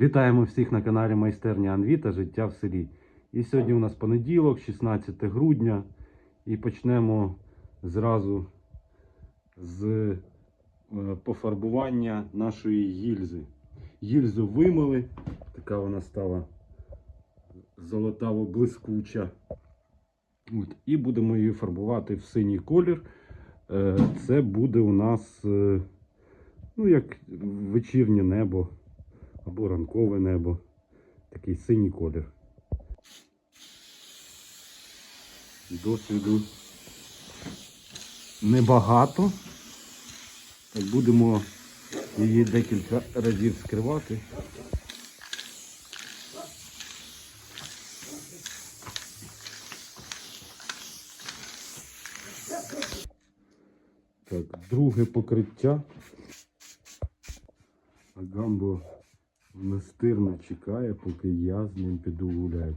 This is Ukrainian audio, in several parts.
Вітаємо всіх на каналі Майстерня Анві та Життя в селі. І сьогодні у нас понеділок, 16 грудня, і почнемо зразу з е, пофарбування нашої гільзи. Гільзу вимили, така вона стала золотаво блискуча. І будемо її фарбувати в синій колір. Е, Це буде у нас е, ну, як вечірнє небо або ранкове небо. Такий синій колір. Досвіду небагато. Так будемо її декілька разів скривати. Так, друге покриття. Гамбо настирно чекає, поки я з ним піду гуляти.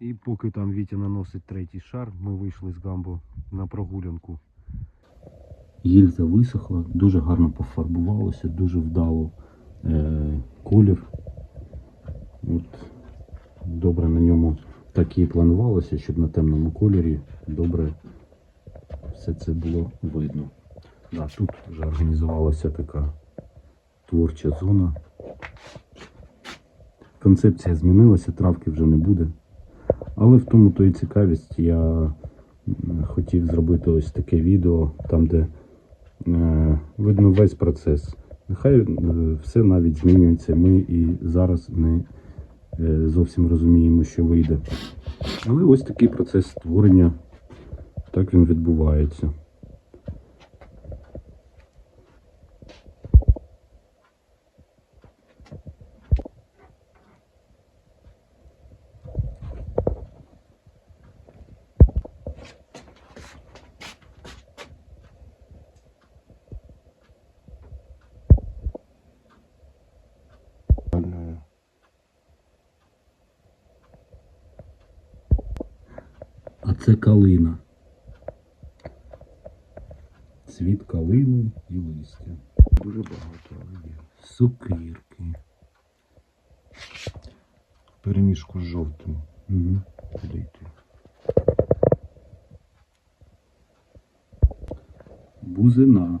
І поки там Вітя наносить третій шар, ми вийшли з Гамбо на прогулянку. Гільза висохла, дуже гарно пофарбувалося, дуже вдало е- колір. От, добре на ньому так і планувалося, щоб на темному кольорі добре все це було видно. Да, тут вже організувалася така творча зона. Концепція змінилася, травки вже не буде. Але в тому то і цікавість. Я хотів зробити ось таке відео, там, де е, видно весь процес. Нехай е, все навіть змінюється. Ми і зараз не е, зовсім розуміємо, що вийде. Але ось такий процес створення, так він відбувається. А це калина. Цвіт калини і листя. Дуже багато але є. Сокирки. Перемішку з жовтим. Угу. Подійти. Бузина.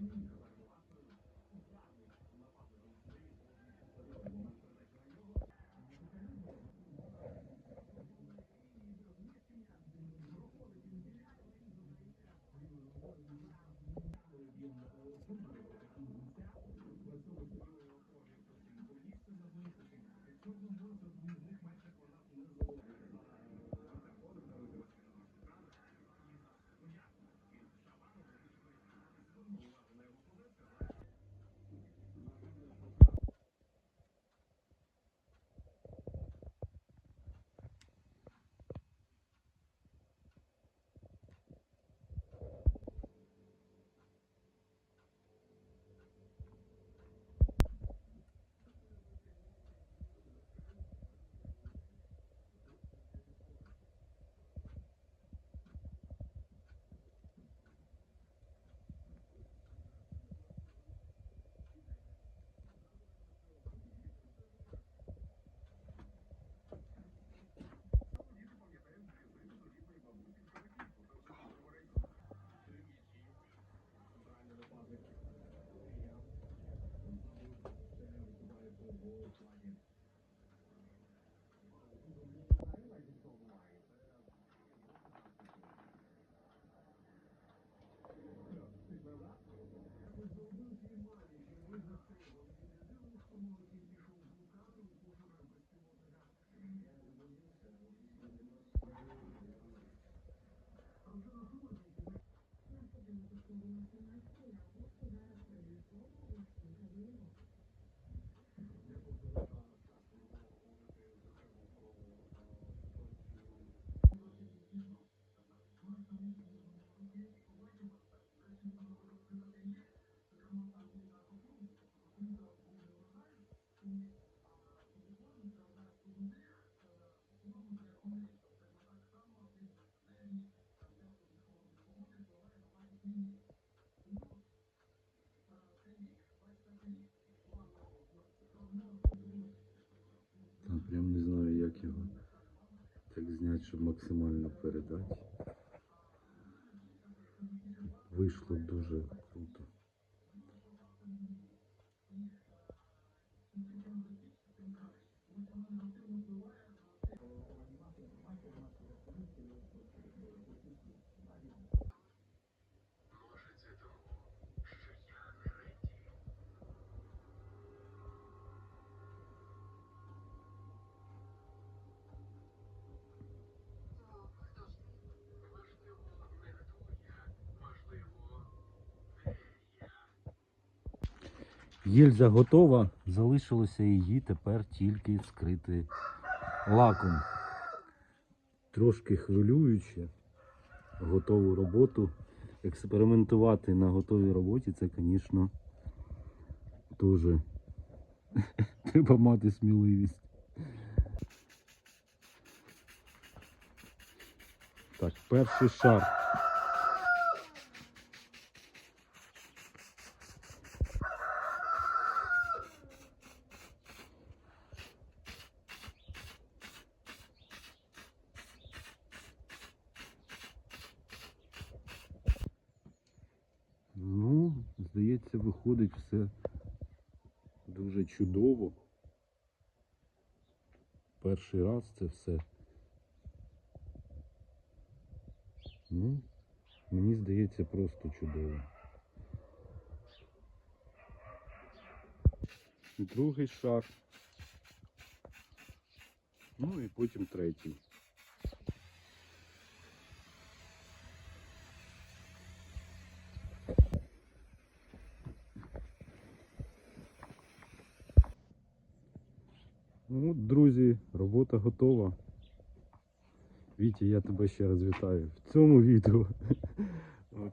Mm-hmm. Щоб максимально передати. Вийшло дуже круто. Гільза готова, залишилося її тепер тільки скрити лаком. Трошки хвилююче готову роботу. Експериментувати на готовій роботі це, звісно, дуже треба мати сміливість. Так, перший шар. Ну, здається, виходить все дуже чудово. Перший раз це все. Ну, мені здається, просто чудово. Другий шар. Ну і потім третій. Ну, друзі, робота готова. Вітя, я тебе ще раз вітаю в цьому відео. От.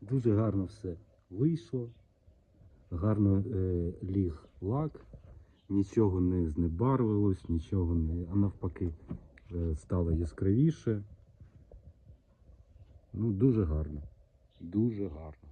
Дуже гарно все вийшло. Гарно е, ліг лак, нічого не знебарвилось, нічого не, а навпаки е, стало яскравіше. Ну, дуже гарно. Дуже гарно.